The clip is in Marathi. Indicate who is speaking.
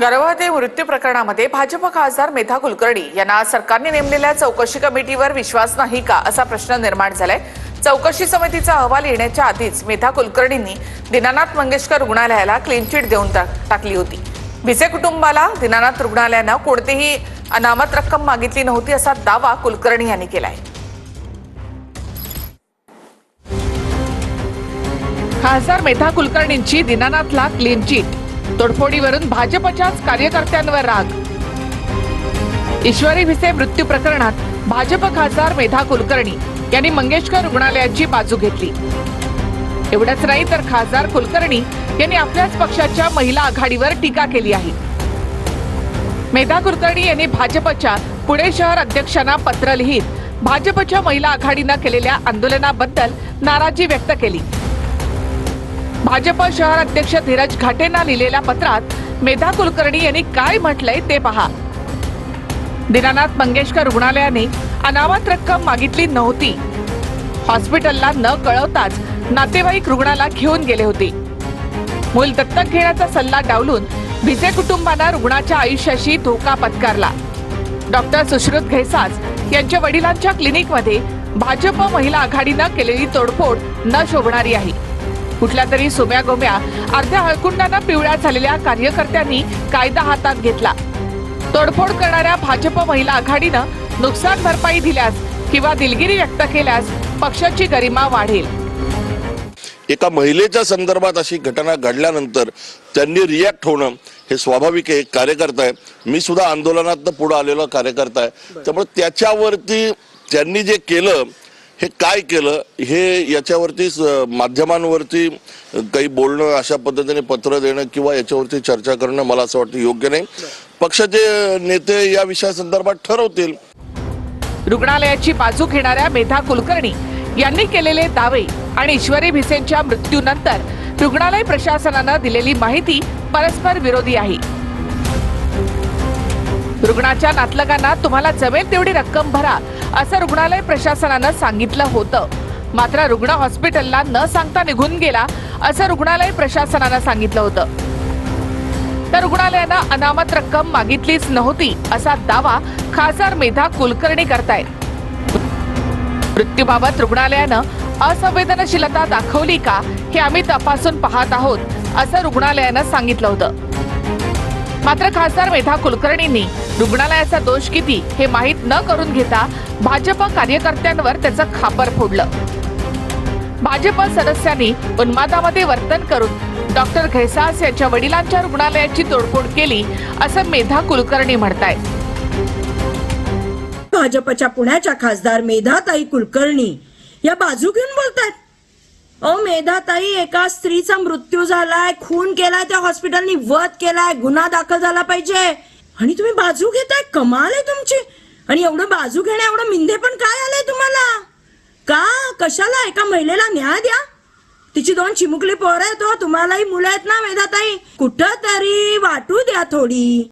Speaker 1: गर्भवती मृत्यू प्रकरणामध्ये भाजप खासदार मेधा कुलकर्णी यांना सरकारने नेमलेल्या चौकशी कमिटीवर विश्वास नाही का असा प्रश्न निर्माण झालाय. चौकशी समितीचा अहवाल येण्याच्या आधीच मेधा कुलकर्णींनी दीनानाथ मंगेशकर रुग्णालयाला क्लीन चिट देऊन टाकली होती. भिसे कुटुंबाला दीनानाथ रुग्णालयानं कोणतीही अनामत रक्कम मागितली नव्हती असा दावा कुलकर्णी यांनी केलाय. खासदार मेधा कुलकर्णींची दिनानाथला क्लीन चिट तोडफोडीवरून भाजपच्याच कार्यकर्त्यांवर राग. ईश्वरी भिसे मृत्यू प्रकरणात भाजप खासदार मेधा कुलकर्णी यांनी मंगेशकर रुग्णालयाची बाजू घेतली. एवढंच नाही तर खासदार कुलकर्णी यांनी आपल्याच पक्षाच्या महिला आघाडीवर टीका केली आहे. मेधा कुलकर्णी यांनी भाजपच्या पुणे शहर अध्यक्षांना पत्र लिहित भाजपच्या महिला आघाडीनं केलेल्या आंदोलनाबद्दल नाराजी व्यक्त केली. भाजप शहर अध्यक्ष धीरज घाटेंना लिहिलेल्या पत्रात मेधा कुलकर्णी यांनी काय म्हटलंय ते पहा. दीनानाथ मंगेशकर रुग्णालयाने अनामत रक्कम मागितली नव्हती. हॉस्पिटलला न कळवताच नातेवाईक रुग्णाला घेऊन गेले होते. मूल दत्तक घेण्याचा सल्ला डावलून भिसे कुटुंबांना रुग्णाच्या आयुष्याशी धोका पत्कारला. डॉक्टर सुश्रुत घैसास यांच्या वडिलांच्या क्लिनिकमध्ये भाजप महिला आघाडीनं केलेली तोडफोड न शोभणारी आहे. कुठल्या तरी सोम्या गोम्या अर्ध्या हळकुंडानं पिवळ्या झालेल्या कार्यकर्त्यांनी कायदा हातात घेतला. तोडफोड करणाऱ्या भाजप महिला आघाडीनं नुकसान भरपाई दिल्यास किंवा दिलगिरी व्यक्त केल्यास पक्षाची गरिमा वाढेल.
Speaker 2: एका महिलेच्या संदर्भात अशी घटना घडल्यानंतर त्यांनी रिॲक्ट होणं हे स्वाभाविक आहे. कार्यकर्ता आहे. मी सुद्धा आंदोलनात पुढे आलेला कार्यकर्ता आहे. त्यामुळे त्याच्यावरती त्यांनी जे केलं हे काय केलं? हे याच्यावरती माध्यमांवरती काही बोलणं अशा पद्धतीने पत्र देणं किंवा याच्यावरती चर्चा करणं मला असं वाटतं योग्य नाही. पक्षाचे नेते या विषयासंदर्भात ठरवतील.
Speaker 1: रुग्णालयाची बाजू घेणाऱ्या मेधा कुलकर्णी यांनी केलेले दावे आणि ईश्वरी भिसेंच्या मृत्यूनंतर रुग्णालय प्रशासनानं दिलेली माहिती परस्पर विरोधी आहे. रुग्णाच्या नातलगांना तुम्हाला जमेल तेवढी रक्कम भरा असं रुग्णालय प्रशासनानं सांगितलं होतं. मात्र रुग्ण हॉस्पिटलला न सांगता निघून गेला असं रुग्णालय प्रशासनानं सांगितलं होतं. तर रुग्णालयानं अनामत रक्कम मागितलीच नव्हती असा दावा खासदार मेधा कुलकर्णी करतायत. मृत्यूबाबत रुग्णालयानं असंवेदनशीलता दाखवली का हे आम्ही तपासून पाहत आहोत असं रुग्णालयानं सांगितलं होतं. मात्र खासदार मेधा कुलकर्णींनी रुग्णालयाचा दोष किती हे माहीत न करून घेता भाजप कार्यकर्त्यांवर त्याचं खापर फोडलं. भाजप सदस्यांनी उन्मादामध्ये वर्तन करून डॉक्टर घैसास यांच्या वडिलांच्या रुग्णालयाची तोडफोड केली असं मेधा कुलकर्णी म्हणतायत.
Speaker 3: भाजपच्या पुण्याच्या खासदार मेधाताई कुलकर्णी या बाजू घेऊन बोलतायत. अहो मेधाताई एका स्त्रीचा मृत्यू झालाय खून केलाय त्या हॉस्पिटलनी वध केलाय गुन्हा दाखल झाला पाहिजे. आणि तुम्ही बाजू घेताय? कमाल आहे तुमची. आणि एवढं बाजू घेणं एवढं मिंधे पण काय आलंय तुम्हाला? का? कशाला एका महिलेला न्याय द्या? तिची दोन चिमुकली पोरं आहेत हो तुम्हालाही मुलं आहेत ना मेधाताई कुठं तरी वाटू द्या थोडी.